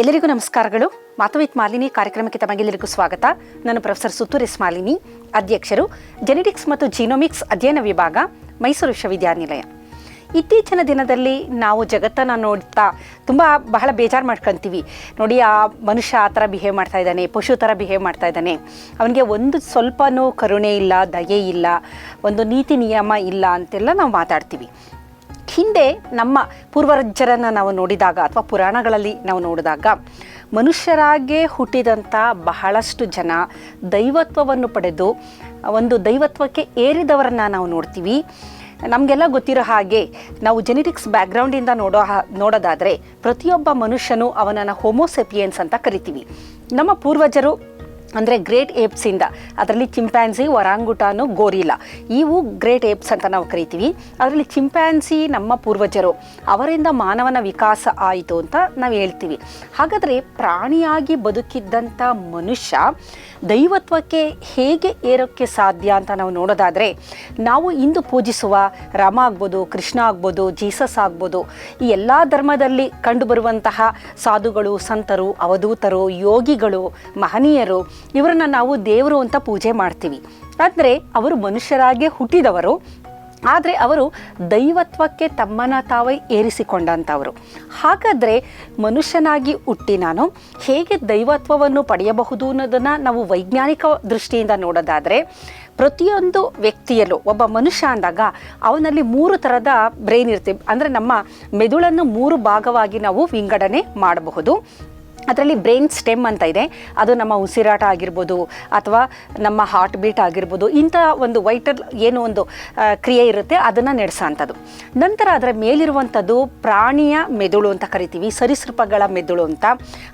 ಎಲ್ಲರಿಗೂ ನಮಸ್ಕಾರಗಳು. ಮಾತವಿತ್ ಮಾಲಿನಿ ಕಾರ್ಯಕ್ರಮಕ್ಕೆ ತಮಗೆಲ್ಲರಿಗೂ ಸ್ವಾಗತ. ನಾನು ಪ್ರೊಫೆಸರ್ ಸುತ್ತೂರಿಸ್ ಮಾಲಿನಿ, ಅಧ್ಯಕ್ಷರು ಜೆನೆಟಿಕ್ಸ್ ಮತ್ತು ಜೀನೋಮಿಕ್ಸ್ ಅಧ್ಯಯನ ವಿಭಾಗ, ಮೈಸೂರು ವಿಶ್ವವಿದ್ಯಾನಿಲಯ. ಇತ್ತೀಚಿನ ದಿನದಲ್ಲಿ ನಾವು ಜಗತ್ತನ್ನು ನೋಡ್ತಾ ತುಂಬ ಬಹಳ ಬೇಜಾರು ಮಾಡ್ಕೊತೀವಿ. ನೋಡಿ, ಆ ಮನುಷ್ಯ ಆ ಥರ ಬಿಹೇವ್ ಮಾಡ್ತಾ ಇದ್ದಾನೆ, ಪಶು ಥರ ಬಿಹೇವ್ ಮಾಡ್ತಾ ಇದ್ದಾನೆ. ಅವನಿಗೆ ಒಂದು ಸ್ವಲ್ಪನೂ ಕರುಣೆ ಇಲ್ಲ, ದಯೆ ಇಲ್ಲ, ಒಂದು ನೀತಿ ನಿಯಮ ಇಲ್ಲ ಅಂತೆಲ್ಲ ನಾವು ಮಾತಾಡ್ತೀವಿ. ಹಿಂದೆ ನಮ್ಮ ಪೂರ್ವಜರನ್ನು ನಾವು ನೋಡಿದಾಗ ಅಥವಾ ಪುರಾಣಗಳಲ್ಲಿ ನಾವು ನೋಡಿದಾಗ ಮನುಷ್ಯರಾಗೇ ಹುಟ್ಟಿದಂಥ ಬಹಳಷ್ಟು ಜನ ದೈವತ್ವವನ್ನು ಪಡೆದು ಒಂದು ದೈವತ್ವಕ್ಕೆ ಏರಿದವರನ್ನು ನಾವು ನೋಡ್ತೀವಿ. ನಮಗೆಲ್ಲ ಗೊತ್ತಿರೋ ಹಾಗೆ ನಾವು ಜೆನೆಟಿಕ್ಸ್ ಬ್ಯಾಕ್ಗ್ರೌಂಡಿಂದ ನೋಡೋ ನೋಡೋದಾದರೆ ಪ್ರತಿಯೊಬ್ಬ ಮನುಷ್ಯನು ಅವನನ್ನು ಹೋಮೋಸೆಪಿಯನ್ಸ್ ಅಂತ ಕರಿತೀವಿ. ನಮ್ಮ ಪೂರ್ವಜರು ಅಂದರೆ ಗ್ರೇಟ್ ಏಪ್ಸಿಂದ ಅದರಲ್ಲಿ ಚಿಂಪ್ಯಾನ್ಸಿ ವರಾಂಗುಟಾನು ಗೋರಿಲಾ ಇವು ಗ್ರೇಟ್ ಏಪ್ಸ್ ಅಂತ ನಾವು ಕರಿತೀವಿ. ಅದರಲ್ಲಿ ಚಿಂಪ್ಯಾನ್ಸಿ ನಮ್ಮ ಪೂರ್ವಜರು, ಅವರಿಂದ ಮಾನವನ ವಿಕಾಸ ಆಯಿತು ಅಂತ ನಾವು ಹೇಳ್ತೀವಿ. ಹಾಗಾದರೆ ಪ್ರಾಣಿಯಾಗಿ ಬದುಕಿದ್ದಂಥ ಮನುಷ್ಯ ದೈವತ್ವಕ್ಕೆ ಹೇಗೆ ಏರೋಕ್ಕೆ ಸಾಧ್ಯ ಅಂತ ನಾವು ನೋಡೋದಾದರೆ, ನಾವು ಇಂದು ಪೂಜಿಸುವ ರಾಮ ಆಗ್ಬೋದು, ಕೃಷ್ಣ ಆಗ್ಬೋದು, ಜೀಸಸ್ ಆಗ್ಬೋದು, ಈ ಎಲ್ಲ ಧರ್ಮದಲ್ಲಿ ಕಂಡುಬರುವಂತಹ ಸಾಧುಗಳು, ಸಂತರು, ಅವಧೂತರು, ಯೋಗಿಗಳು, ಮಹನೀಯರು ಇವರನ್ನು ನಾವು ದೇವರು ಅಂತ ಪೂಜೆ ಮಾಡ್ತೀವಿ. ಆದರೆ ಅವರು ಮನುಷ್ಯರಾಗೆ ಹುಟ್ಟಿದವರು, ಆದರೆ ಅವರು ದೈವತ್ವಕ್ಕೆ ತಮ್ಮನ ತಾವೇ ಏರಿಸಿಕೊಂಡಂಥವರು. ಹಾಗಾದರೆ ಮನುಷ್ಯನಾಗಿ ಹುಟ್ಟಿ ನಾನು ಹೇಗೆ ದೈವತ್ವವನ್ನು ಪಡೆಯಬಹುದು ಅನ್ನೋದನ್ನು ನಾವು ವೈಜ್ಞಾನಿಕ ದೃಷ್ಟಿಯಿಂದ ನೋಡೋದಾದರೆ, ಪ್ರತಿಯೊಂದು ವ್ಯಕ್ತಿಯಲ್ಲೂ ಒಬ್ಬ ಮನುಷ್ಯ ಅಂದಾಗ ಅವನಲ್ಲಿ ಮೂರು ಥರದ ಬ್ರೈನ್ ಇರ್ತೀವಿ ಅಂದರೆ ನಮ್ಮ ಮೆದುಳನ್ನು ಮೂರು ಭಾಗವಾಗಿ ನಾವು ವಿಂಗಡಣೆ ಮಾಡಬಹುದು. ಅದರಲ್ಲಿ ಬ್ರೈನ್ ಸ್ಟೆಮ್ ಅಂತ ಇದೆ. ಅದು ನಮ್ಮ ಉಸಿರಾಟ ಆಗಿರ್ಬೋದು ಅಥವಾ ನಮ್ಮ ಹಾರ್ಟ್ ಬೀಟ್ ಆಗಿರ್ಬೋದು, ಇಂಥ ಒಂದು ವೈಟಲ್ ಏನು ಒಂದು ಕ್ರಿಯೆ ಇರುತ್ತೆ, ಅದನ್ನು ನಡೆಸೋಂಥದ್ದು. ನಂತರ ಅದರ ಮೇಲಿರುವಂಥದ್ದು ಪ್ರಾಣಿಯ ಮೆದುಳು ಅಂತ ಕರಿತೀವಿ, ಸರಿಸೃಪಗಳ ಮೆದುಳು ಅಂತ.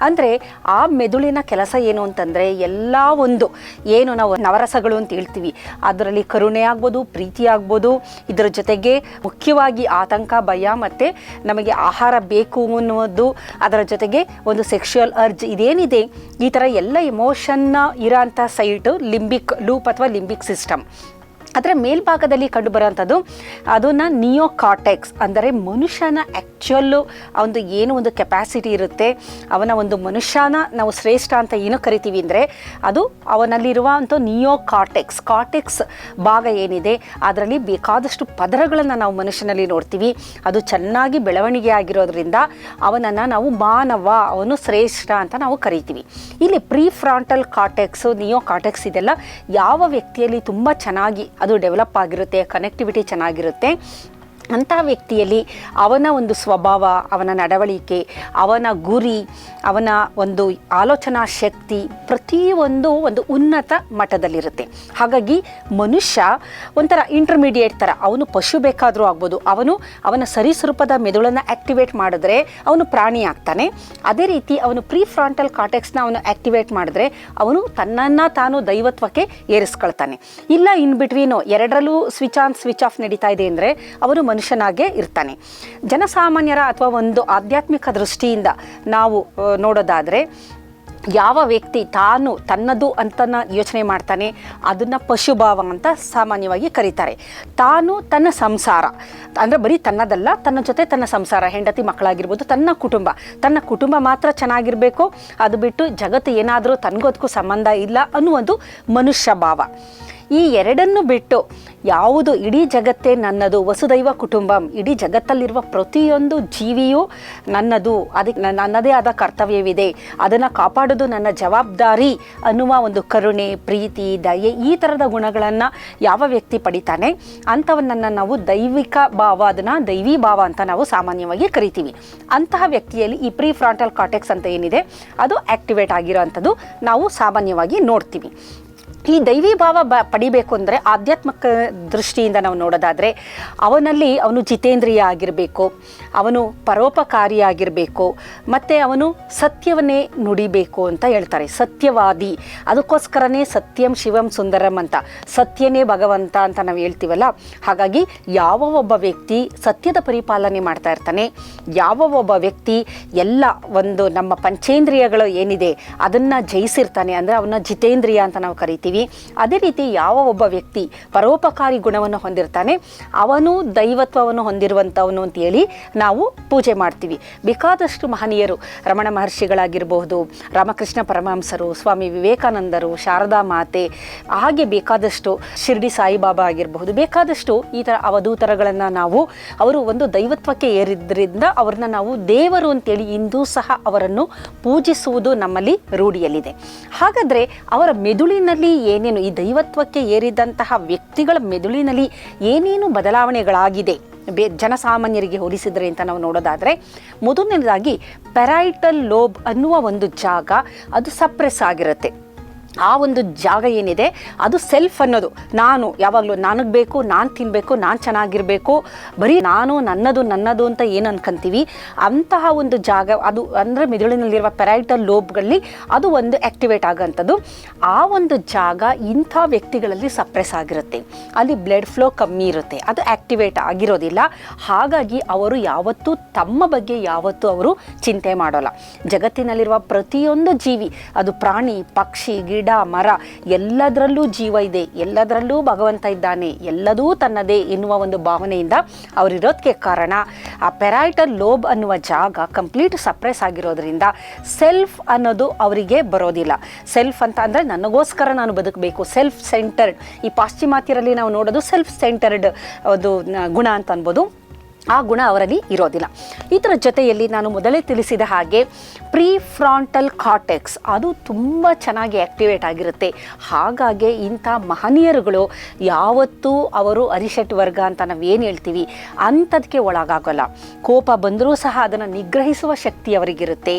ಅಂದರೆ ಆ ಮೆದುಳಿನ ಕೆಲಸ ಏನು ಅಂತಂದರೆ ಎಲ್ಲ ಒಂದು, ಏನು ನಾವು ನವರಸಗಳು ಅಂತ ಹೇಳ್ತೀವಿ. ಅದರಲ್ಲಿ ಕರುಣೆ ಆಗ್ಬೋದು, ಪ್ರೀತಿ ಆಗ್ಬೋದು, ಇದರ ಜೊತೆಗೆ ಮುಖ್ಯವಾಗಿ ಆತಂಕ, ಭಯ ಮತ್ತು ನಮಗೆ ಆಹಾರ ಬೇಕು ಅನ್ನೋದು ಅದರ ಜೊತೆಗೆ ಒಂದು ಸೆಕ್ಷುವಲ್ ಅರ್ಜ್ ಇದೇನಿದೆ? ಈ ಥರ ಎಲ್ಲ ಎಮೋಷನ್ನ ಇರೋಂಥ ಸೈಟು ಲಿಂಬಿಕ್ ಲೂಪ್ ಅಥವಾ ಲಿಂಬಿಕ್ ಸಿಸ್ಟಮ್ ಅದರ ಮೇಲ್ಭಾಗದಲ್ಲಿ ಕಂಡುಬರುವಂಥದ್ದು ಅದನ್ನು ನಿಯೋ ಕಾರ್ಟೆಕ್ಸ್ ಅಂದರೆ ಮನುಷ್ಯನ ಆ್ಯಕ್ಚುಯಲ್ಲು ಒಂದು ಏನು ಒಂದು ಕೆಪಾಸಿಟಿ ಇರುತ್ತೆ, ಅವನ ಒಂದು ಮನುಷ್ಯನ ನಾವು ಶ್ರೇಷ್ಠ ಅಂತ ಏನು ಕರಿತೀವಿ ಅಂದರೆ ಅದು ಅವನಲ್ಲಿರುವಂಥ ನಿಯೋ ಕಾರ್ಟೆಕ್ಸ್ ಭಾಗ ಏನಿದೆ, ಅದರಲ್ಲಿ ಬೇಕಾದಷ್ಟು ಪದರಗಳನ್ನು ನಾವು ಮನುಷ್ಯನಲ್ಲಿ ನೋಡ್ತೀವಿ. ಅದು ಚೆನ್ನಾಗಿ ಬೆಳವಣಿಗೆ ಆಗಿರೋದ್ರಿಂದ ಅವನನ್ನು ನಾವು ಮಾನವ, ಅವನು ಶ್ರೇಷ್ಠ ಅಂತ ನಾವು ಕರಿತೀವಿ. ಇಲ್ಲಿ prefrontal cortex neocortex ಇದೆಲ್ಲ ಯಾವ ವ್ಯಕ್ತಿಯಲ್ಲಿ ತುಂಬ ಚೆನ್ನಾಗಿ ಅದು ಡೆವಲಪ್ ಆಗಿರುತ್ತೆ ಕನೆಕ್ಟಿವಿಟಿ ಚೆನ್ನಾಗಿರುತ್ತೆ. ಅಂತಹ ವ್ಯಕ್ತಿಯಲ್ಲಿ ಅವನ ಒಂದು ಸ್ವಭಾವ, ಅವನ ನಡವಳಿಕೆ, ಅವನ ಗುರಿ, ಅವನ ಒಂದು ಆಲೋಚನಾ ಶಕ್ತಿ ಪ್ರತಿಯೊಂದು ಒಂದು ಉನ್ನತ ಮಟ್ಟದಲ್ಲಿರುತ್ತೆ. ಹಾಗಾಗಿ ಮನುಷ್ಯ ಒಂಥರ ಇಂಟರ್ಮೀಡಿಯೇಟ್ ಥರ, ಅವನು ಪಶು ಬೇಕಾದರೂ ಆಗ್ಬೋದು, ಅವನು, ಅವನ ಸರೀಸೃಪದ ಮೆದುಳನ್ನು ಆ್ಯಕ್ಟಿವೇಟ್ ಮಾಡಿದ್ರೆ ಅವನು ಪ್ರಾಣಿ ಆಗ್ತಾನೆ. ಅದೇ ರೀತಿ ಅವನು ಪ್ರೀ ಫ್ರಾಂಟಲ್ ಕಾಟೆಕ್ಸ್ನ ಅವನು ಆ್ಯಕ್ಟಿವೇಟ್ ಮಾಡಿದ್ರೆ ಅವನು ತನ್ನನ್ನು ತಾನು ದೈವತ್ವಕ್ಕೆ ಏರಿಸ್ಕೊಳ್ತಾನೆ. ಇಲ್ಲ ಇನ್ ಬಿಟ್ವೀನು ಎರಡರಲ್ಲೂ ಸ್ವಿಚ್ ಆನ್ ಸ್ವಿಚ್ ಆಫ್ ನಡೀತಾ ಇದೆ ಅಂದರೆ ಅವನು ಮನುಷ್ಯನಾಗೇ ಇರ್ತಾನೆ. ಜನಸಾಮಾನ್ಯರ ಅಥವಾ ಒಂದು ಆಧ್ಯಾತ್ಮಿಕ ದೃಷ್ಟಿಯಿಂದ ನಾವು ನೋಡೋದಾದರೆ ಯಾವ ವ್ಯಕ್ತಿ ತಾನು ತನ್ನದು ಅಂತನ ಯೋಚನೆ ಮಾಡ್ತಾನೆ, ಅದನ್ನು ಪಶುಭಾವ ಅಂತ ಸಾಮಾನ್ಯವಾಗಿ ಕರೀತಾರೆ. ತಾನು ತನ್ನ ಸಂಸಾರ, ಅಂದರೆ ಬರೀ ತನ್ನದಲ್ಲ, ತನ್ನ ಜೊತೆ ತನ್ನ ಸಂಸಾರ, ಹೆಂಡತಿ ಮಕ್ಕಳಾಗಿರ್ಬೋದು, ತನ್ನ ಕುಟುಂಬ. ತನ್ನ ಕುಟುಂಬ ಮಾತ್ರ ಚೆನ್ನಾಗಿರಬೇಕು, ಅದು ಬಿಟ್ಟು ಜಗತ್ತು ಏನಾದರೂ ತನಗೋದಕ್ಕೂ ಸಂಬಂಧ ಇಲ್ಲ ಅನ್ನುವುದು ಮನುಷ್ಯ ಭಾವ. ಈ ಎರಡನ್ನು ಬಿಟ್ಟು ಯಾವುದು ಇಡೀ ಜಗತ್ತೇ ನನ್ನದು ವಸುದೈವ ಕುಟುಂಬಂ. ಇಡೀ ಜಗತ್ತಲ್ಲಿರುವ ಪ್ರತಿಯೊಂದು ಜೀವಿಯೂ ನನ್ನದು. ಅದಕ್ಕೆ ನನ್ನ- ನನ್ನದೇ ಆದ ಕರ್ತವ್ಯವಿದೆ. ಅದನ್ನು ಕಾಪಾಡೋದು ನನ್ನ ಜವಾಬ್ದಾರಿ ಅನ್ನುವ ಒಂದು ಕರುಣೆ, ಪ್ರೀತಿ, ದಯೆ ಈ ಥರದ ಗುಣಗಳನ್ನು ಯಾವ ವ್ಯಕ್ತಿ ಪಡಿತಾನೆ ಅಂಥವನ್ನನ್ನು ನಾವು ದೈವಿಕ ಭಾವ. ಅದನ್ನು ದೈವಿ ಭಾವ ಅಂತ ನಾವು ಸಾಮಾನ್ಯವಾಗಿ ಕರಿತೀವಿ. ಅಂತಹ ವ್ಯಕ್ತಿಯಲ್ಲಿ ಈ ಪ್ರೀ ಫ್ರಾಂಟಲ್ ಕಾಟೆಕ್ಸ್ ಅಂತ ಏನಿದೆ, ಅದು ಆ್ಯಕ್ಟಿವೇಟ್ ಆಗಿರೋ ನಾವು ಸಾಮಾನ್ಯವಾಗಿ ನೋಡ್ತೀವಿ. ಈ ದೈವಿ ಭಾವ ಬ ಪಡಿಬೇಕು ಅಂದರೆ ಆಧ್ಯಾತ್ಮಿಕ ದೃಷ್ಟಿಯಿಂದ ನಾವು ನೋಡೋದಾದರೆ ಅವನಲ್ಲಿ ಅವನು ಜಿತೇಂದ್ರಿಯ ಆಗಿರಬೇಕು, ಅವನು ಪರೋಪಕಾರಿಯಾಗಿರಬೇಕು ಮತ್ತು ಅವನು ಸತ್ಯವನ್ನೇ ನುಡಿಬೇಕು ಅಂತ ಹೇಳ್ತಾರೆ. ಸತ್ಯವಾದಿ, ಅದಕ್ಕೋಸ್ಕರನೇ ಸತ್ಯಂ ಶಿವಂ ಸುಂದರಂ ಅಂತ, ಸತ್ಯನೇ ಭಗವಂತ ಅಂತ ನಾವು ಹೇಳ್ತೀವಲ್ಲ, ಹಾಗಾಗಿ ಯಾವ ಒಬ್ಬ ವ್ಯಕ್ತಿ ಸತ್ಯದ ಪರಿಪಾಲನೆ ಮಾಡ್ತಾ ಇರ್ತಾನೆ, ಯಾವ ಒಬ್ಬ ವ್ಯಕ್ತಿ ಎಲ್ಲ ಒಂದು ನಮ್ಮ ಪಂಚೇಂದ್ರಿಯಗಳು ಏನಿದೆ ಅದನ್ನು ಜಯಿಸಿರ್ತಾನೆ ಅಂದರೆ ಅವನ ಜಿತೇಂದ್ರಿಯ ಅಂತ ನಾವು ಕರಿತೀವಿ. ಮಾಡ್ತೀವಿ. ಅದೇ ರೀತಿ ಯಾವ ಒಬ್ಬ ವ್ಯಕ್ತಿ ಪರೋಪಕಾರಿ ಗುಣವನ್ನು ಹೊಂದಿರ್ತಾನೆ, ಅವನು ದೈವತ್ವವನ್ನು ಹೊಂದಿರುವಂಥವನು ಅಂತೇಳಿ ನಾವು ಪೂಜೆ ಮಾಡ್ತೀವಿ. ಬೇಕಾದಷ್ಟು ಮಹನೀಯರು ರಮಣ ಮಹರ್ಷಿಗಳಾಗಿರಬಹುದು, ರಾಮಕೃಷ್ಣ ಪರಮಹಂಸರು, ಸ್ವಾಮಿ ವಿವೇಕಾನಂದರು, ಶಾರದಾ ಮಾತೆ, ಹಾಗೆ ಬೇಕಾದಷ್ಟು ಶಿರ್ಡಿ ಸಾಯಿಬಾಬಾ ಆಗಿರಬಹುದು, ಬೇಕಾದಷ್ಟು ಈ ಥರ ಅವಧೂತರಗಳನ್ನು ನಾವು, ಅವರು ಒಂದು ದೈವತ್ವಕ್ಕೆ ಏರಿದ್ರಿಂದ ಅವ್ರನ್ನ ನಾವು ದೇವರು ಅಂತೇಳಿ ಇಂದೂ ಸಹ ಅವರನ್ನು ಪೂಜಿಸುವುದು ನಮ್ಮಲ್ಲಿ ರೂಢಿಯಲ್ಲಿದೆ. ಹಾಗಾದರೆ ಅವರ ಮೆದುಳಿನಲ್ಲಿ ಏನೇನು ಈ ದೈವತ್ವಕ್ಕೆ ಏರಿದಂತಹ ವ್ಯಕ್ತಿಗಳ ಮೆದುಳಿನಲ್ಲಿ ಏನೇನು ಬದಲಾವಣೆಗಳಾಗಿದೆ? ಬೇ ಜನಸಾಮಾನ್ಯರಿಗೆ ಹೋಲಿಸಿದರೆ ಅಂತ ನಾವು ನೋಡೋದಾದರೆ, ಮೊದಲನೇದಾಗಿ ಪೆರೈಟಲ್ ಲೋಬ್ ಅನ್ನುವ ಒಂದು ಜಾಗ ಅದು ಸಪ್ರೆಸ್ ಆಗಿರುತ್ತೆ. ಆ ಒಂದು ಜಾಗ ಏನಿದೆ, ಅದು ಸೆಲ್ಫ್ ಅನ್ನೋದು. ನಾನು ಯಾವಾಗಲೂ ನನಗೆ ಬೇಕು, ನಾನು ತಿನ್ನಬೇಕು ನಾನು ಚೆನ್ನಾಗಿರಬೇಕು, ಬರೀ ನಾನು, ನನ್ನದು ನನ್ನದು ಅಂತ ಏನು ಅನ್ಕೊಂತೀವಿ? ಅಂತಹ ಒಂದು ಜಾಗ, ಅದು ಅಂದರೆ ಮೆದುಳಿನಲ್ಲಿರುವ ಪೆರೈಟಲ್ ಲೋಬ್ಗಳಲ್ಲಿ ಅದು ಒಂದು ಆ್ಯಕ್ಟಿವೇಟ್ ಆಗೋಂಥದ್ದು. ಆ ಒಂದು ಜಾಗ ಇಂಥ ವ್ಯಕ್ತಿಗಳಲ್ಲಿ ಸಪ್ರೆಸ್ ಆಗಿರುತ್ತೆ. ಅಲ್ಲಿ ಬ್ಲಡ್ ಫ್ಲೋ ಕಮ್ಮಿ ಇರುತ್ತೆ. ಅದು ಆ್ಯಕ್ಟಿವೇಟ್ ಆಗಿರೋದಿಲ್ಲ. ಹಾಗಾಗಿ ಅವರು ಯಾವತ್ತೂ ತಮ್ಮ ಬಗ್ಗೆ ಯಾವತ್ತೂ ಅವರು ಚಿಂತೆ ಮಾಡೋಲ್ಲ. ಜಗತ್ತಿನಲ್ಲಿರುವ ಪ್ರತಿಯೊಂದು ಜೀವಿ, ಅದು ಪ್ರಾಣಿ, ಪಕ್ಷಿ, ಗಿಡ ಮರ, ಎಲ್ಲದರಲ್ಲೂ ಜೀವ ಇದೆ. ಎಲ್ಲದರಲ್ಲೂ ಭಗವಂತ ಇದ್ದಾನೆ. ಎಲ್ಲದೂ ತನ್ನದೇ ಎನ್ನುವ ಒಂದು ಭಾವನೆಯಿಂದ ಅವರಿರೋದಕ್ಕೆ ಕಾರಣ. ಆ ಪೆರಾಯಿಟಲ್ ಲೋಬ್ ಅನ್ನುವ ಜಾಗ ಕಂಪ್ಲೀಟ್ ಸಪ್ರೆಸ್ ಆಗಿರೋದ್ರಿಂದ ಸೆಲ್ಫ್ ಅನ್ನೋದು ಅವರಿಗೆ ಬರೋದಿಲ್ಲ. ಸೆಲ್ಫ್ ಅಂತ ಅಂದರೆ ನನಗೋಸ್ಕರ ನಾನು ಬದುಕಬೇಕು. ಸೆಲ್ಫ್ ಸೆಂಟರ್ಡ್ ಈ ಪಾಶ್ಚಿಮಾತ್ಯರಲ್ಲಿ ನಾವು ನೋಡೋದು ಸೆಲ್ಫ್ ಸೆಂಟರ್ಡ್ ಒಂದು ಗುಣ ಅಂತ ಅನ್ಬೋದು. ಆ ಗುಣ ಅವರಲ್ಲಿ ಇರೋದಿಲ್ಲ. ಇದರ ಜೊತೆಯಲ್ಲಿ ನಾನು ಮೊದಲೇ ತಿಳಿಸಿದ ಹಾಗೆ ಪ್ರೀ ಫ್ರಾಂಟಲ್ ಕಾಟೆಕ್ಸ್ ಅದು ತುಂಬ ಚೆನ್ನಾಗಿ ಆ್ಯಕ್ಟಿವೇಟ್ ಆಗಿರುತ್ತೆ. ಹಾಗಾಗಿ ಇಂಥ ಮಹನೀಯರುಗಳು ಯಾವತ್ತೂ ಅವರು ಅರಿಷಟ್ ವರ್ಗ ಅಂತ ನಾವು ಏನು ಹೇಳ್ತೀವಿ? ಅಂಥದಕ್ಕೆ ಒಳಗಾಗೋಲ್ಲ. ಕೋಪ ಬಂದರೂ ಸಹ ಅದನ್ನು ನಿಗ್ರಹಿಸುವ ಶಕ್ತಿ ಅವರಿಗಿರುತ್ತೆ.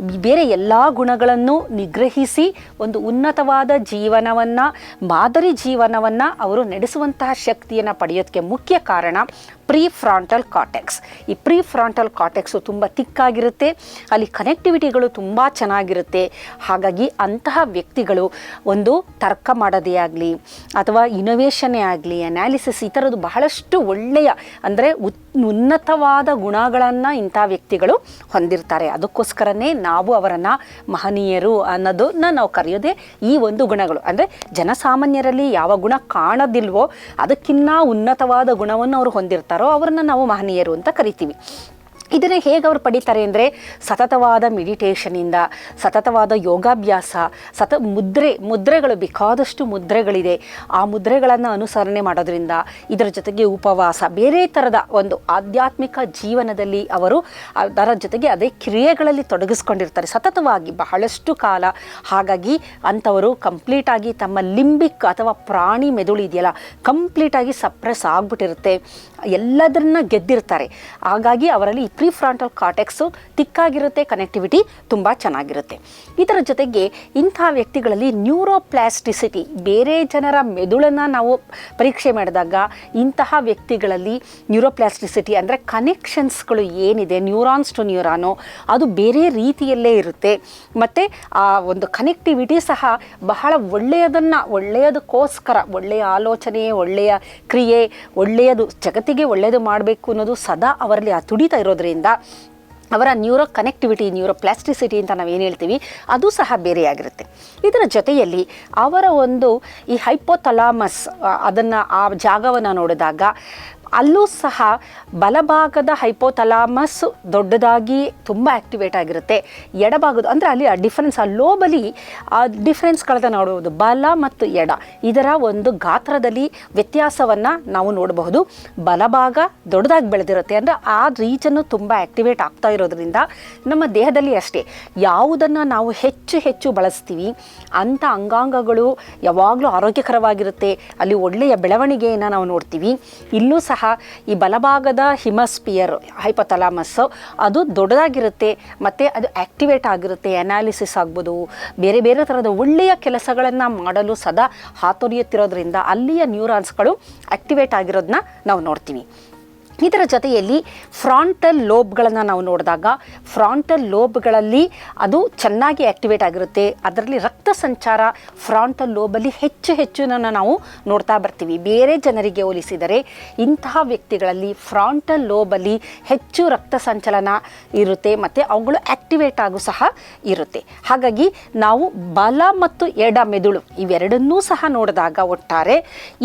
ಬೇರೆ ಎಲ್ಲ ಗುಣಗಳನ್ನು ನಿಗ್ರಹಿಸಿ ಒಂದು ಉನ್ನತವಾದ ಜೀವನವನ್ನು, ಮಾದರಿ ಜೀವನವನ್ನು ಅವರು ನಡೆಸುವಂತಹ ಶಕ್ತಿಯನ್ನು ಪಡೆಯೋದಕ್ಕೆ ಮುಖ್ಯ ಕಾರಣ ಪ್ರೀ ಫ್ರಾಂಟಲ್ ಕಾಟೆಕ್ಸ್ ಈ ಪ್ರೀ ಫ್ರಾಂಟಲ್ ಕಾಟೆಕ್ಸು ತುಂಬ ತಿಕ್ಕಾಗಿರುತ್ತೆ, ಅಲ್ಲಿ ಕನೆಕ್ಟಿವಿಟಿಗಳು ತುಂಬ ಚೆನ್ನಾಗಿರುತ್ತೆ. ಹಾಗಾಗಿ ಅಂತಹ ವ್ಯಕ್ತಿಗಳು ಒಂದು ತರ್ಕ ಮಾಡೋದೇ ಆಗಲಿ, ಅಥವಾ ಇನೋವೇಷನ್ನೇ ಆಗಲಿ ಅನಾಲಿಸಿಸ್ ಈ ಥರದ್ದು ಬಹಳಷ್ಟು ಒಳ್ಳೆಯ, ಅಂದರೆ ಉತ್ ಉನ್ನತವಾದ ಗುಣಗಳನ್ನು ಇಂಥ ವ್ಯಕ್ತಿಗಳು ಹೊಂದಿರ್ತಾರೆ. ಅದಕ್ಕೋಸ್ಕರನೇ ನಾವು ಅವರನ್ನು ಮಹನೀಯರು ಅನ್ನೋದನ್ನ ನಾವು ಕರೆಯೋದೇ ಈ ಒಂದು ಗುಣಗಳು. ಅಂದರೆ ಜನಸಾಮಾನ್ಯರಲ್ಲಿ ಯಾವ ಗುಣ ಕಾಣೋದಿಲ್ವೋ ಅದಕ್ಕಿನ್ನ ಉನ್ನತವಾದ ಗುಣವನ್ನು ಅವರು ಹೊಂದಿರ್ತಾರೋ ಅವ್ರನ್ನ ನಾವು ಮಹನೀಯರು ಅಂತ ಕರಿತೀವಿ. ಇದನ್ನು ಹೇಗೆ ಅವ್ರು ಪಡಿತಾರೆ ಅಂದರೆ ಸತತವಾದ ಮೆಡಿಟೇಷನಿಂದ ಸತತವಾದ ಯೋಗಾಭ್ಯಾಸ, ಸತ ಮುದ್ರೆ, ಮುದ್ರೆಗಳು ಬೇಕಾದಷ್ಟು ಮುದ್ರೆಗಳಿದೆ. ಆ ಮುದ್ರೆಗಳನ್ನು ಅನುಸರಣೆ ಮಾಡೋದ್ರಿಂದ ಇದರ ಜೊತೆಗೆ ಉಪವಾಸ, ಬೇರೆ ಥರದ ಒಂದು ಆಧ್ಯಾತ್ಮಿಕ ಜೀವನದಲ್ಲಿ ಅವರು ಅದರ ಜೊತೆಗೆ ಅದೇ ಕ್ರಿಯೆಗಳಲ್ಲಿ ತೊಡಗಿಸ್ಕೊಂಡಿರ್ತಾರೆ. ಸತತವಾಗಿ ಬಹಳಷ್ಟು ಕಾಲ ಹಾಗಾಗಿ ಅಂಥವರು ಕಂಪ್ಲೀಟಾಗಿ ತಮ್ಮ ಲಿಂಬಿಕ್ ಅಥವಾ ಪ್ರಾಣಿ ಮೆದುಳು ಇದೆಯಲ್ಲ ಕಂಪ್ಲೀಟಾಗಿ ಸಪ್ರೆಸ್ ಆಗ್ಬಿಟ್ಟಿರುತ್ತೆ. ಎಲ್ಲದನ್ನ ಗೆದ್ದಿರ್ತಾರೆ. ಹಾಗಾಗಿ ಅವರಲ್ಲಿ ಈ ಪ್ರೀ ಫ್ರಾಂಟಲ್ ಕಾರ್ಟೆಕ್ಸು ತಿಕ್ಕಾಗಿರುತ್ತೆ ಕನೆಕ್ಟಿವಿಟಿ ತುಂಬ ಚೆನ್ನಾಗಿರುತ್ತೆ. ಇದರ ಜೊತೆಗೆ ಇಂಥ ವ್ಯಕ್ತಿಗಳಲ್ಲಿ ನ್ಯೂರೋಪ್ಲಾಸ್ಟಿಸಿಟಿ ಬೇರೆ ಜನರ ಮೆದುಳನ್ನು ನಾವು ಪರೀಕ್ಷೆ ಮಾಡಿದಾಗ ಇಂತಹ ವ್ಯಕ್ತಿಗಳಲ್ಲಿ ನ್ಯೂರೋಪ್ಲಾಸ್ಟಿಸಿಟಿ ಅಂದರೆ ಕನೆಕ್ಷನ್ಸ್ಗಳು ಏನಿದೆ ನ್ಯೂರಾನ್ಸ್ ಟು ನ್ಯೂರಾನು ಅದು ಬೇರೆ ರೀತಿಯಲ್ಲೇ ಇರುತ್ತೆ. ಮತ್ತು ಆ ಒಂದು ಕನೆಕ್ಟಿವಿಟಿ ಸಹ ಬಹಳ ಒಳ್ಳೆಯದನ್ನು, ಒಳ್ಳೆಯದಕ್ಕೋಸ್ಕರ, ಒಳ್ಳೆಯ ಆಲೋಚನೆ, ಒಳ್ಳೆಯ ಕ್ರಿಯೆ, ಒಳ್ಳೆಯದು, ಜಗತ್ತಿಗೆ ಒಳ್ಳೆಯದು ಮಾಡಬೇಕು ಅನ್ನೋದು ಸದಾ ಅವರಲ್ಲಿ ಆ ತುಡಿತ ಇರೋದ್ರಿಂದ ಅವರ ನ್ಯೂರೋ ಕನೆಕ್ಟಿವಿಟಿ ನ್ಯೂರೋ ಪ್ಲಾಸ್ಟಿಸಿಟಿ ಅಂತ ನಾವು ಏನು ಹೇಳ್ತೀವಿ, ಅದು ಸಹ ಬೇರೆಯಾಗಿರುತ್ತೆ. ಇದರ ಜೊತೆಯಲ್ಲಿ ಅವರ ಒಂದು ಈ ಹೈಪೋಥಲಾಮಸ್ ಅದನ್ನು ಆ ಜಾಗವನ್ನು ನೋಡಿದಾಗ ಅಲ್ಲೂ ಸಹ ಬಲಭಾಗದ ಹೈಪೋಥಲಾಮಸ್ ದೊಡ್ಡದಾಗಿ ತುಂಬ ಆ್ಯಕ್ಟಿವೇಟ್ ಆಗಿರುತ್ತೆ. ಎಡಭಾಗದ, ಅಂದರೆ ಅಲ್ಲಿ ಆ ಡಿಫರೆನ್ಸ್ ಆ ಲೋಬಲಿ ಆ ಡಿಫರೆನ್ಸ್ಗಳನ್ನ ನೋಡುವುದು, ಬಲ ಮತ್ತು ಎಡ. ಇದರ ಒಂದು ಗಾತ್ರದಲ್ಲಿ ವ್ಯತ್ಯಾಸವನ್ನು ನಾವು ನೋಡಬಹುದು. ಬಲಭಾಗ ದೊಡ್ಡದಾಗಿ ಬೆಳೆದಿರುತ್ತೆ ಅಂದರೆ ಆ ರೀಜನ್ನು ತುಂಬ ಆ್ಯಕ್ಟಿವೇಟ್ ಆಗ್ತಾ ಇರೋದ್ರಿಂದ ನಮ್ಮ ದೇಹದಲ್ಲಿ ಅಷ್ಟೇ. ಯಾವುದನ್ನು ನಾವು ಹೆಚ್ಚು ಹೆಚ್ಚು ಬಳಸ್ತೀವಿ ಅಂಥ ಅಂಗಾಂಗಗಳು ಯಾವಾಗಲೂ ಆರೋಗ್ಯಕರವಾಗಿರುತ್ತೆ. ಅಲ್ಲಿ ಒಳ್ಳೆಯ ಬೆಳವಣಿಗೆಯನ್ನು ನಾವು ನೋಡ್ತೀವಿ. ಇಲ್ಲೂ ಸಹ ಈ ಬಲಭಾಗದ ಹಿಮಸ್ಪಿಯರ್, ಹೈಪಥಲಾಮಸ್, ಅದು ದೊಡ್ಡದಾಗಿರುತ್ತೆ, ಮತ್ತು ಅದು ಆ್ಯಕ್ಟಿವೇಟ್ ಆಗಿರುತ್ತೆ, ಅನಾಲಿಸಿಸ್ ಆಗ್ಬೋದು. ಬೇರೆ ಬೇರೆ ಥರದ ಒಳ್ಳೆಯ ಕೆಲಸಗಳನ್ನು ಮಾಡಲು ಸದಾ ಹಾತೊರೆಯುತ್ತಿರೋದ್ರಿಂದ ಅಲ್ಲಿಯ ನ್ಯೂರಾನ್ಸ್ಗಳು ಆ್ಯಕ್ಟಿವೇಟ್ ಆಗಿರೋದನ್ನ ನಾವು ನೋಡ್ತೀವಿ. ಇದರ ಜೊತೆಯಲ್ಲಿ ಫ್ರಾಂಟಲ್ ಲೋಬ್ಗಳನ್ನು ನಾವು ನೋಡಿದಾಗ ಫ್ರಾಂಟಲ್ ಲೋಬ್ಗಳಲ್ಲಿ ಅದು ಚೆನ್ನಾಗಿ ಆ್ಯಕ್ಟಿವೇಟ್ ಆಗಿರುತ್ತೆ. ಅದರಲ್ಲಿ ರಕ್ತ ಸಂಚಾರ ಫ್ರಾಂಟಲ್ ಲೋಬಲ್ಲಿ ಹೆಚ್ಚು ಹೆಚ್ಚು ನಾವು ನೋಡ್ತಾ ಬರ್ತೀವಿ. ಬೇರೆ ಜನರಿಗೆ ಹೋಲಿಸಿದರೆ ಇಂತಹ ವ್ಯಕ್ತಿಗಳಲ್ಲಿ ಫ್ರಾಂಟಲ್ ಲೋಬಲ್ಲಿ ಹೆಚ್ಚು ರಕ್ತ ಸಂಚಲನ ಇರುತ್ತೆ ಮತ್ತು ಅವುಗಳು ಆ್ಯಕ್ಟಿವೇಟ್ ಆಗು ಸಹ ಇರುತ್ತೆ. ಹಾಗಾಗಿ ನಾವು ಬಲ ಮತ್ತು ಎಡ ಮೆದುಳು ಇವೆರಡನ್ನೂ ಸಹ ನೋಡಿದಾಗ ಒಟ್ಟಾರೆ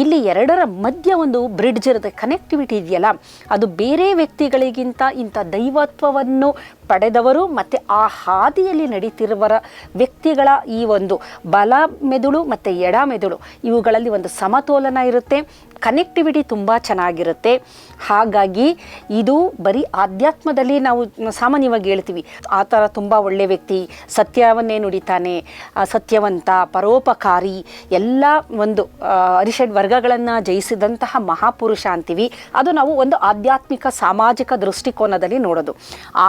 ಇಲ್ಲಿ ಎರಡರ ಮಧ್ಯ ಒಂದು ಬ್ರಿಡ್ಜ್ ಇರುತ್ತೆ. ಕನೆಕ್ಟಿವಿಟಿ ಇದೆಯಲ್ಲ? ಅದು ಬೇರೆ ವ್ಯಕ್ತಿಗಳಿಗಿಂತ ಇಂಥ ದೈವತ್ವವನ್ನು ಪಡೆದವರು ಮತ್ತು ಆ ಹಾದಿಯಲ್ಲಿ ನಡೀತಿರುವರ ವ್ಯಕ್ತಿಗಳ ಈ ಒಂದು ಬಲ ಮೆದುಳು ಮತ್ತು ಎಡ ಮೆದುಳು. ಇವುಗಳಲ್ಲಿ ಒಂದು ಸಮತೋಲನ ಇರುತ್ತೆ. ಕನೆಕ್ಟಿವಿಟಿ ತುಂಬ ಚೆನ್ನಾಗಿರುತ್ತೆ. ಹಾಗಾಗಿ ಇದು ಬರೀ ಆಧ್ಯಾತ್ಮದಲ್ಲಿ ನಾವು ಸಾಮಾನ್ಯವಾಗಿ ಹೇಳ್ತೀವಿ. ಆ ಥರ ತುಂಬ ಒಳ್ಳೆಯ ವ್ಯಕ್ತಿ ಸತ್ಯವನ್ನೇ ನುಡಿತಾನೆ ಸತ್ಯವಂತ, ಪರೋಪಕಾರಿ ಎಲ್ಲ ಒಂದು ಅರಿಷಡ್ ವರ್ಗಗಳನ್ನು ಜಯಿಸಿದಂತಹ ಮಹಾಪುರುಷ ಅಂತೀವಿ. ಅದು ನಾವು ಒಂದು ಆಧ್ಯಾತ್ಮಿಕ, ಸಾಮಾಜಿಕ ದೃಷ್ಟಿಕೋನದಲ್ಲಿ ನೋಡೋದು.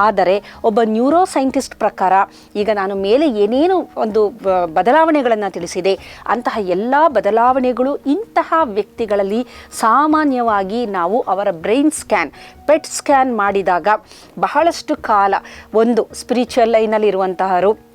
ಆದರೆ ಒಬ್ಬ ನ್ಯೂರೋ ಸೈಂಟಿಸ್ಟ್ ಪ್ರಕಾರ ಈಗ ನಾನು ಮೇಲೆ ಏನೇನು ಒಂದು ಬದಲಾವಣೆಗಳನ್ನು ತಿಳಿಸಿದೆ, ಅಂತಹ ಎಲ್ಲ ಬದಲಾವಣೆಗಳು ಇಂತಹ ವ್ಯಕ್ತಿಗಳಲ್ಲಿ ಸಾಮಾನ್ಯವಾಗಿ ನಾವು ಅವರ ಬ್ರೈನ್ ಸ್ಕ್ಯಾನ್ ಪೆಟ್ ಸ್ಕ್ಯಾನ್ ಮಾಡಿದಾಗ ಬಹಳಷ್ಟು ಕಾಲ ಒಂದು ಸ್ಪಿರಿಚುವಲ್ ಲೈನಲ್ಲಿ ಇರುವಂತಹವರು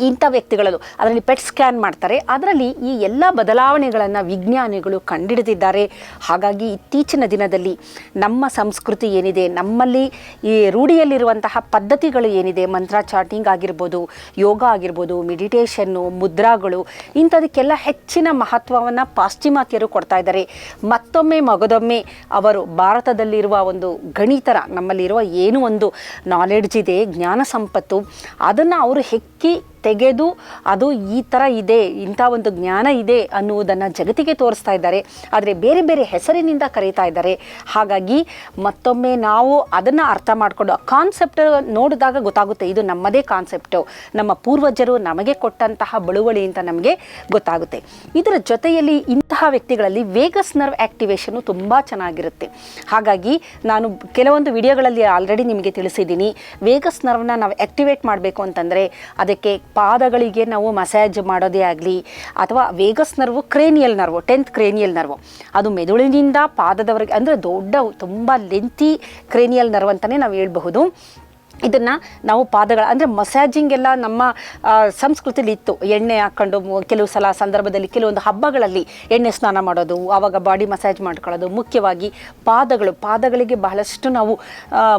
ಇಂಥ ವ್ಯಕ್ತಿಗಳಲ್ಲೂ ಅದರಲ್ಲಿ ಪೆಟ್ ಸ್ಕ್ಯಾನ್ ಮಾಡ್ತಾರೆ. ಅದರಲ್ಲಿ ಈ ಎಲ್ಲ ಬದಲಾವಣೆಗಳನ್ನು ವಿಜ್ಞಾನಿಗಳು ಕಂಡಿಡಿದಿದ್ದಾರೆ. ಹಾಗಾಗಿ ಇತ್ತೀಚಿನ ದಿನದಲ್ಲಿ ನಮ್ಮ ಸಂಸ್ಕೃತಿ ಏನಿದೆ, ನಮ್ಮಲ್ಲಿ ಈ ರೂಢಿಯಲ್ಲಿರುವಂತಹ ಪದ್ಧತಿಗಳು ಏನಿದೆ, ಮಂತ್ರ ಚಾಟಿಂಗ್ ಆಗಿರ್ಬೋದು, ಯೋಗ ಆಗಿರ್ಬೋದು ಮೆಡಿಟೇಷನ್ನು ಮುದ್ರಾಗಳು, ಇಂಥದಕ್ಕೆಲ್ಲ ಹೆಚ್ಚಿನ ಮಹತ್ವವನ್ನು ಪಾಶ್ಚಿಮಾತ್ಯರು ಕೊಡ್ತಾ ಇದ್ದಾರೆ. ಮತ್ತೊಮ್ಮೆ ಮಗದೊಮ್ಮೆ ಅವರು ಭಾರತದಲ್ಲಿರುವ ಒಂದು ಗಣಿತರ ನಮ್ಮಲ್ಲಿರುವ ಏನು ಒಂದು ನಾಲೆಡ್ಜ್ ಇದೆ, ಜ್ಞಾನ ಸಂಪತ್ತು, ಅದನ್ನು ಅವರು ಹೆಕ್ಕಿ ತೆಗೆದು ಅದು ಈ ಥರ ಇದೆ, ಇಂಥ ಒಂದು ಜ್ಞಾನ ಇದೆ ಅನ್ನುವುದನ್ನು ಜಗತ್ತಿಗೆ ತೋರಿಸ್ತಾ ಇದ್ದಾರೆ. ಆದರೆ ಬೇರೆ ಬೇರೆ ಹೆಸರಿನಿಂದ ಕರೀತಾ ಇದ್ದಾರೆ. ಹಾಗಾಗಿ ಮತ್ತೊಮ್ಮೆ ನಾವು ಅದನ್ನು ಅರ್ಥ ಮಾಡಿಕೊಂಡು, ಆ ಕಾನ್ಸೆಪ್ಟ್ ನೋಡಿದಾಗ ಗೊತ್ತಾಗುತ್ತೆ, ಇದು ನಮ್ಮದೇ ಕಾನ್ಸೆಪ್ಟು ನಮ್ಮ ಪೂರ್ವಜರು ನಮಗೆ ಕೊಟ್ಟಂತಹ ಬಳುವಳಿ ಅಂತ ನಮಗೆ ಗೊತ್ತಾಗುತ್ತೆ. ಇದರ ಜೊತೆಯಲ್ಲಿ ಇಂತಹ ವ್ಯಕ್ತಿಗಳಲ್ಲಿ ವೇಗಸ್ ನರ್ವ್ ಆ್ಯಕ್ಟಿವೇಶನು ತುಂಬ ಚೆನ್ನಾಗಿರುತ್ತೆ. ಹಾಗಾಗಿ ನಾನು ಕೆಲವೊಂದು ವಿಡಿಯೋಗಳಲ್ಲಿ ಆಲ್ರೆಡಿ ನಿಮಗೆ ತಿಳಿಸಿದ್ದೀನಿ. ವೇಗಸ್ ನರ್ವ್ನ ನಾವು ಆ್ಯಕ್ಟಿವೇಟ್ ಮಾಡಬೇಕು ಅಂತಂದರೆ ಅದಕ್ಕೆ ಪಾದಗಳಿಗೆ ನಾವು ಮಸಾಜ್ ಮಾಡೋದೇ ಆಗಲಿ ಅಥವಾ vagus nerve, cranial nerve, tenth cranial nerve. ಅದು ಮೆದುಳಿನಿಂದ ಪಾದದವರೆಗೆ, ಅಂದರೆ ದೊಡ್ಡ, ತುಂಬ ಲೆಂತಿ ಕ್ರೇನಿಯಲ್ ನರ್ವ್ ಅಂತಲೇ ನಾವು ಹೇಳ್ಬಹುದು. ಇದನ್ನು ನಾವು ಪಾದಗಳ ಅಂದರೆ ಮಸಾಜಿಂಗ್ ಎಲ್ಲ ನಮ್ಮ ಸಂಸ್ಕೃತಿಲಿ ಇತ್ತು. ಎಣ್ಣೆ ಹಾಕ್ಕೊಂಡು ಕೆಲವು ಸಲ ಸಂದರ್ಭದಲ್ಲಿ ಕೆಲವೊಂದು ಹಬ್ಬಗಳಲ್ಲಿ ಎಣ್ಣೆ ಸ್ನಾನ ಮಾಡೋದು, ಆವಾಗ ಬಾಡಿ ಮಸಾಜ್ ಮಾಡ್ಕೊಳ್ಳೋದು, ಮುಖ್ಯವಾಗಿ ಪಾದಗಳು. ಪಾದಗಳಿಗೆ ಬಹಳಷ್ಟು ನಾವು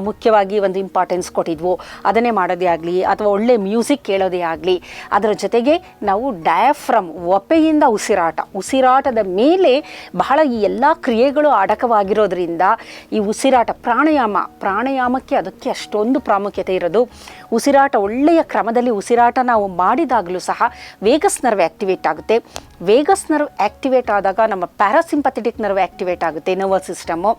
ಮುಖ್ಯವಾಗಿ ಒಂದು ಇಂಪಾರ್ಟೆನ್ಸ್ ಕೊಟ್ಟಿದ್ವು. ಅದನ್ನೇ ಮಾಡೋದೇ ಆಗಲಿ, ಅಥವಾ ಒಳ್ಳೆ ಮ್ಯೂಸಿಕ್ ಕೇಳೋದೇ ಆಗಲಿ. ಅದರ ಜೊತೆಗೆ ನಾವು ಡಯಾಫ್ರಮ್ ಒಪೆಯಿಂದ ಉಸಿರಾಟ. ಉಸಿರಾಟದ ಮೇಲೆ ಬಹಳ ಈ ಎಲ್ಲ ಕ್ರಿಯೆಗಳು ಅಡಕವಾಗಿರೋದ್ರಿಂದ ಈ ಉಸಿರಾಟ, ಪ್ರಾಣಾಯಾಮ. ಪ್ರಾಣಾಯಾಮಕ್ಕೆ ಅದಕ್ಕೆ ಅಷ್ಟೊಂದು ಪ್ರಾಮುಖ್ಯತೆ ಇರೋದು. ಉಸಿರಾಟ ಒಳ್ಳೆಯ ಕ್ರಮದಲ್ಲಿ ಉಸಿರಾಟ ನಾವು ಮಾಡಿದಾಗಲೂ ಸಹ ವೇಗಸ್ ನರ್ವ್ ಆಕ್ಟಿವೇಟ್ ಆಗುತ್ತೆ. ವೇಗಸ್ ನರ್ವ್ ಆಕ್ಟಿವೇಟ್ ಆದಾಗ ನಮ್ಮ ಪ್ಯಾರಾಸಿಂಪಥೆಟಿಕ್ ನರ್ವ್ ಆಕ್ಟಿವೇಟ್ ಆಗುತ್ತೆ nervous system.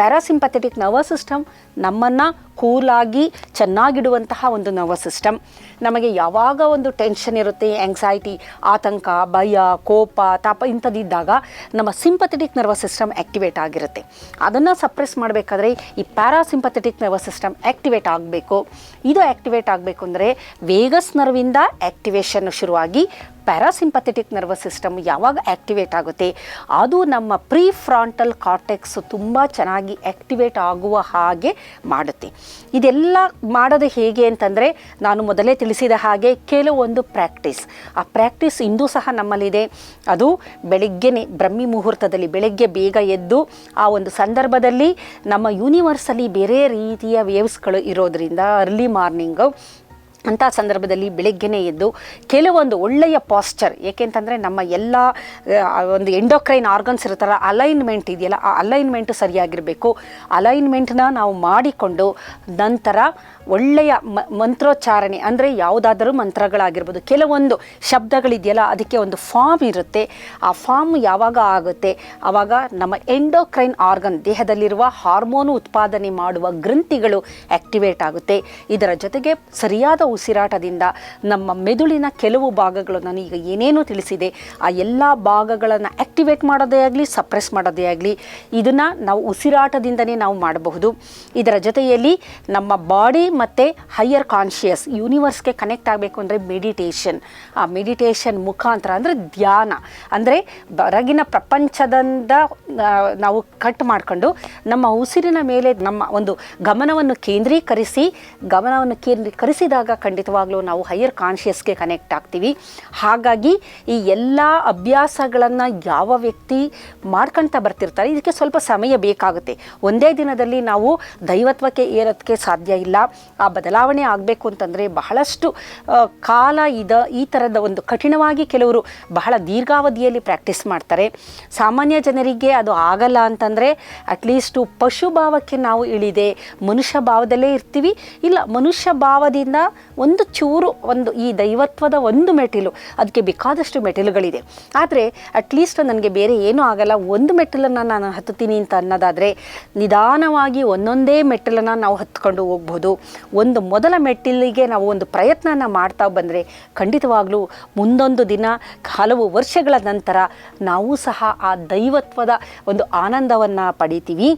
Parasympathetic nervous system ನಮ್ಮನ್ನು ಕೂಲಾಗಿ ಚೆನ್ನಾಗಿಡುವಂತಹ ಒಂದು ನರ್ವಸ್ ಸಿಸ್ಟಮ್ ನಮಗೆ ಯಾವಾಗ ಒಂದು ಟೆನ್ಷನ್ ಇರುತ್ತೆ ಆಂಗ್ಸೈಟಿ ಆತಂಕ, ಭಯ, ಕೋಪ, ತಾಪ ಇಂಥದ್ದಿದ್ದಾಗ ನಮ್ಮ ಸಿಂಪಥೆಟಿಕ್ ನರ್ವಸ್ ಸಿಸ್ಟಮ್ ಆ್ಯಕ್ಟಿವೇಟ್ ಆಗಿರುತ್ತೆ. ಅದನ್ನು ಸಪ್ರೆಸ್ ಮಾಡಬೇಕಾದ್ರೆ ಈ ಪ್ಯಾರಾಸಿಂಪಥೆಟಿಕ್ ನರ್ವಸ್ ಸಿಸ್ಟಮ್ ಆ್ಯಕ್ಟಿವೇಟ್ ಆಗಬೇಕು. ಇದು ಆ್ಯಕ್ಟಿವೇಟ್ ಆಗಬೇಕು ಅಂದರೆ ವೇಗಸ್ ನರ್ವಿಂದ ಆ್ಯಕ್ಟಿವೇಶನ್ ಶುರುವಾಗಿ ಪ್ಯಾರಾಸಿಂಪಥೆಟಿಕ್ ನರ್ವಸ್ ಸಿಸ್ಟಮ್ ಯಾವಾಗ ಆ್ಯಕ್ಟಿವೇಟ್ ಆಗುತ್ತೆ? ಅದು ನಮ್ಮ ಪ್ರೀ ಫ್ರಾಂಟಲ್ ಕಾರ್ಟೆಕ್ಸ್ ತುಂಬ ಚೆನ್ನಾಗಿ ಆ್ಯಕ್ಟಿವೇಟ್ ಆಗುವ ಹಾಗೆ ಮಾಡುತ್ತೆ. ಇದೆಲ್ಲ ಮಾಡೋದು ಹೇಗೆ ಅಂತಂದರೆ, ನಾನು ಮೊದಲೇ ತಿಳಿಸಿದ ಹಾಗೆ ಕೆಲವೊಂದು ಪ್ರಾಕ್ಟೀಸ್ ಆ ಪ್ರಾಕ್ಟೀಸ್ ಇಂದೂ ಸಹ ನಮ್ಮಲ್ಲಿದೆ. ಅದು ಬೆಳಿಗ್ಗೆನೆ, ಬ್ರಹ್ಮಿ ಮುಹೂರ್ತದಲ್ಲಿ ಬೆಳಗ್ಗೆ ಬೇಗ ಎದ್ದು, ಆ ಒಂದು ಸಂದರ್ಭದಲ್ಲಿ ನಮ್ಮ ಯೂನಿವರ್ಸಲ್ಲಿ ಬೇರೆ ರೀತಿಯ ವೇವ್ಸ್ಗಳು ಇರೋದ್ರಿಂದ ಅರ್ಲಿ ಮಾರ್ನಿಂಗು ಅಂಥ ಸಂದರ್ಭದಲ್ಲಿ ಬೆಳಗ್ಗೆನೇ ಎದ್ದು ಕೆಲವೊಂದು ಒಳ್ಳೆಯ ಪಾಸ್ಚರ್ ಏಕೆಂತಂದರೆ ನಮ್ಮ ಎಲ್ಲ ಒಂದು ಎಂಡೋಕ್ರೈನ್ ಆರ್ಗನ್ಸ್ ಇರ್ತಾರ ಅಲೈನ್ಮೆಂಟ್ ಇದೆಯಲ್ಲ, ಆ ಅಲೈನ್ಮೆಂಟ್ ಸರಿಯಾಗಿರಬೇಕು. ಅಲೈನ್ಮೆಂಟ್ನ ನಾವು ಮಾಡಿಕೊಂಡು ನಂತರ ಒಳ್ಳೆಯ ಮಂತ್ರೋಚ್ಚಾರಣೆ, ಅಂದರೆ ಯಾವುದಾದರೂ ಮಂತ್ರಗಳಾಗಿರ್ಬೋದು, ಕೆಲವೊಂದು ಶಬ್ದಗಳಿದೆಯಲ್ಲ, ಅದಕ್ಕೆ ಒಂದು ಫಾರ್ಮ್ ಇರುತ್ತೆ. ಆ ಫಾರ್ಮ್ ಯಾವಾಗ ಆಗುತ್ತೆ? ಆವಾಗ ನಮ್ಮ ಎಂಡೋಕ್ರೈನ್ ಆರ್ಗನ್ ದೇಹದಲ್ಲಿರುವ ಹಾರ್ಮೋನು ಉತ್ಪಾದನೆ ಮಾಡುವ ಗ್ರಂಥಿಗಳು ಆಕ್ಟಿವೇಟ್ ಆಗುತ್ತೆ. ಇದರ ಜೊತೆಗೆ ಸರಿಯಾದ ಉಸಿರಾಟದಿಂದ ನಮ್ಮ ಮೆದುಳಿನ ಕೆಲವು ಭಾಗಗಳು ನಾನು ಈಗ ಏನೇನು ತಿಳಿಸಿದೆ, ಆ ಎಲ್ಲ ಭಾಗಗಳನ್ನು ಆ್ಯಕ್ಟಿವೇಟ್ ಮಾಡೋದೇ ಆಗಲಿ ಸಪ್ರೆಸ್ ಮಾಡೋದೇ ಆಗಲಿ, ಇದನ್ನು ನಾವು ಉಸಿರಾಟದಿಂದನೇ ನಾವು ಮಾಡಬಹುದು. ಇದರ ಜೊತೆಯಲ್ಲಿ ನಮ್ಮ ಬಾಡಿ ಮತ್ತು ಹೈಯರ್ ಕಾನ್ಷಿಯಸ್ ಯೂನಿವರ್ಸ್ಗೆ ಕನೆಕ್ಟ್ ಆಗಬೇಕು ಅಂದರೆ ಮೆಡಿಟೇಷನ್ ಆ ಮೆಡಿಟೇಷನ್ ಮುಖಾಂತರ ಅಂದರೆ ಧ್ಯಾನ. ಅಂದರೆ ಹೊರಗಿನ ಪ್ರಪಂಚದಿಂದ ನಾವು ಕಟ್ ಮಾಡಿಕೊಂಡು ನಮ್ಮ ಉಸಿರಿನ ಮೇಲೆ ನಮ್ಮ ಒಂದು ಗಮನವನ್ನು ಕೇಂದ್ರೀಕರಿಸಿ, ಗಮನವನ್ನು ಕೇಂದ್ರೀಕರಿಸಿದಾಗ ಖಂಡಿತವಾಗ್ಲೂ ನಾವು ಹೈಯರ್ ಕಾನ್ಷಿಯಸ್ಗೆ ಕನೆಕ್ಟ್ ಆಗ್ತೀವಿ. ಹಾಗಾಗಿ ಈ ಎಲ್ಲ ಅಭ್ಯಾಸಗಳನ್ನು ಯಾವ ವ್ಯಕ್ತಿ ಮಾಡ್ಕೊಳ್ತಾ ಬರ್ತಿರ್ತಾರೆ, ಇದಕ್ಕೆ ಸ್ವಲ್ಪ ಸಮಯ ಬೇಕಾಗುತ್ತೆ. ಒಂದೇ ದಿನದಲ್ಲಿ ನಾವು ದೈವತ್ವಕ್ಕೆ ಏರೋದಕ್ಕೆ ಸಾಧ್ಯ ಇಲ್ಲ. ಆ ಬದಲಾವಣೆ ಆಗಬೇಕು ಅಂತಂದರೆ ಬಹಳಷ್ಟು ಕಾಲ ಇದ, ಈ ಥರದ ಒಂದು ಕಠಿಣವಾಗಿ ಕೆಲವರು ಬಹಳ ದೀರ್ಘಾವಧಿಯಲ್ಲಿ ಪ್ರಾಕ್ಟೀಸ್ ಮಾಡ್ತಾರೆ. ಸಾಮಾನ್ಯ ಜನರಿಗೆ ಅದು ಆಗಲ್ಲ ಅಂತಂದರೆ ಅಟ್ಲೀಸ್ಟು ಪಶು ಭಾವಕ್ಕೆ ನಾವು ಇಳಿದೆ, ಮನುಷ್ಯ ಭಾವದಲ್ಲೇ ಇರ್ತೀವಿ, ಇಲ್ಲ ಮನುಷ್ಯ ಭಾವದಿಂದ ಒಂದು ಚೂರು ಒಂದು ಈ ದೈವತ್ವದ ಒಂದು ಮೆಟ್ಟಿಲು, ಅದಕ್ಕೆ ಬೇಕಾದಷ್ಟು ಮೆಟ್ಟಿಲುಗಳಿದೆ. ಆದರೆ ಅಟ್ಲೀಸ್ಟ್ ನನಗೆ ಬೇರೆ ಏನೂ ಆಗಲ್ಲ, ಒಂದು ಮೆಟ್ಟಿಲನ್ನು ನಾನು ಹತ್ತುತ್ತೀನಿ ಅಂತ ಅನ್ನೋದಾದರೆ ನಿಧಾನವಾಗಿ ಒಂದೊಂದೇ ಮೆಟ್ಟಿಲನ್ನು ನಾವು ಹತ್ಕೊಂಡು ಹೋಗ್ಬೋದು. ಒಂದು ಮೊದಲ ಮೆಟ್ಟಿಲಿಗೆ ನಾವು ಒಂದು ಪ್ರಯತ್ನನ ಮಾಡ್ತಾ ಬಂದರೆ ಖಂಡಿತವಾಗ್ಲೂ ಮುಂದೊಂದು ದಿನ ಹಲವು ವರ್ಷಗಳ ನಂತರ ನಾವು ಸಹ ಆ ದೈವತ್ವದ ಒಂದು ಆನಂದವನ್ನು ಪಡಿತೀವಿ.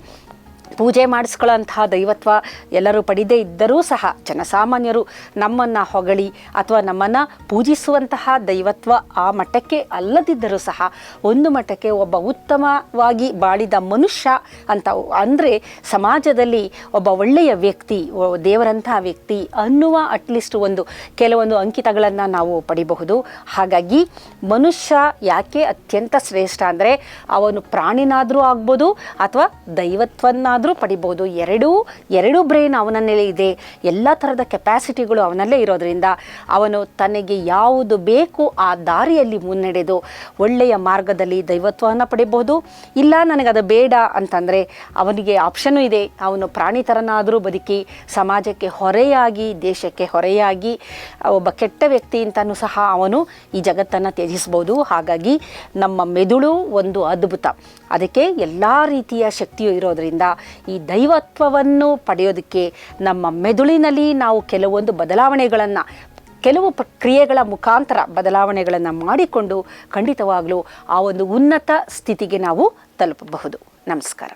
ಪೂಜೆ ಮಾಡಿಸ್ಕೊಳ್ಳೋಂತಹ ದೈವತ್ವ ಎಲ್ಲರೂ ಪಡಿದೇ ಇದ್ದರೂ ಸಹ ಜನಸಾಮಾನ್ಯರು ನಮ್ಮನ್ನು ಹೊಗಳಿ ಅಥವಾ ನಮ್ಮನ್ನು ಪೂಜಿಸುವಂತಹ ದೈವತ್ವ ಆ ಮಟ್ಟಕ್ಕೆ ಅಲ್ಲದಿದ್ದರೂ ಸಹ ಒಂದು ಮಟ್ಟಕ್ಕೆ ಒಬ್ಬ ಉತ್ತಮವಾಗಿ ಬಾಳಿದ ಮನುಷ್ಯ ಅಂತ ಅಂದರೆ ಸಮಾಜದಲ್ಲಿ ಒಬ್ಬ ಒಳ್ಳೆಯ ವ್ಯಕ್ತಿ ದೇವರಂತಹ ವ್ಯಕ್ತಿ ಅನ್ನುವ ಅಟ್ಲೀಸ್ಟ್ ಒಂದು ಕೆಲವೊಂದು ಅಂಕಿತಗಳನ್ನು ನಾವು ಪಡಿಬಹುದು. ಹಾಗಾಗಿ ಮನುಷ್ಯ ಯಾಕೆ ಅತ್ಯಂತ ಶ್ರೇಷ್ಠ ಅಂದರೆ ಅವನು ಪ್ರಾಣಿನಾದರೂ ಆಗ್ಬೋದು ಅಥವಾ ದೈವತ್ವನ್ನಾದರೂ ಪಡಿಬೋದು. ಎರಡೂ ಎರಡೂ ಬ್ರೈನ್ ಅವನಲ್ಲೇ ಇದೆ. ಎಲ್ಲ ಥರದ ಕೆಪ್ಯಾಸಿಟಿಗಳು ಅವನಲ್ಲೇ ಇರೋದರಿಂದ ಅವನು ತನಗೆ ಯಾವುದು ಬೇಕು ಆ ದಾರಿಯಲ್ಲಿ ಮುನ್ನಡೆದು ಒಳ್ಳೆಯ ಮಾರ್ಗದಲ್ಲಿ ದೈವತ್ವವನ್ನು ಪಡಿಬೋದು. ಇಲ್ಲ ನನಗದು ಬೇಡ ಅಂತಂದರೆ ಅವನಿಗೆ ಆಪ್ಷನು ಇದೆ. ಅವನು ಪ್ರಾಣಿ ಥರನಾದರೂ ಬದುಕಿ ಸಮಾಜಕ್ಕೆ ಹೊರೆಯಾಗಿ, ದೇಶಕ್ಕೆ ಹೊರೆಯಾಗಿ, ಒಬ್ಬ ಕೆಟ್ಟ ವ್ಯಕ್ತಿ ಅಂತಲೂ ಸಹ ಅವನು ಈ ಜಗತ್ತನ್ನು ತ್ಯಜಿಸ್ಬೋದು. ಹಾಗಾಗಿ ನಮ್ಮ ಮೆದುಳು ಒಂದು ಅದ್ಭುತ. ಅದಕ್ಕೆ ಎಲ್ಲ ರೀತಿಯ ಶಕ್ತಿಯು ಇರೋದರಿಂದ ಈ ದೈವತ್ವವನ್ನು ಪಡೆಯೋದಕ್ಕೆ ನಮ್ಮ ಮೆದುಳಿನಲ್ಲಿ ನಾವು ಕೆಲವೊಂದು ಬದಲಾವಣೆಗಳನ್ನು, ಕೆಲವು ಪ್ರಕ್ರಿಯೆಗಳ ಮುಖಾಂತರ ಬದಲಾವಣೆಗಳನ್ನು ಮಾಡಿಕೊಂಡು ಖಂಡಿತವಾಗಲೂ ಆ ಒಂದು ಉನ್ನತ ಸ್ಥಿತಿಗೆ ನಾವು ತಲುಪಬಹುದು. ನಮಸ್ಕಾರ.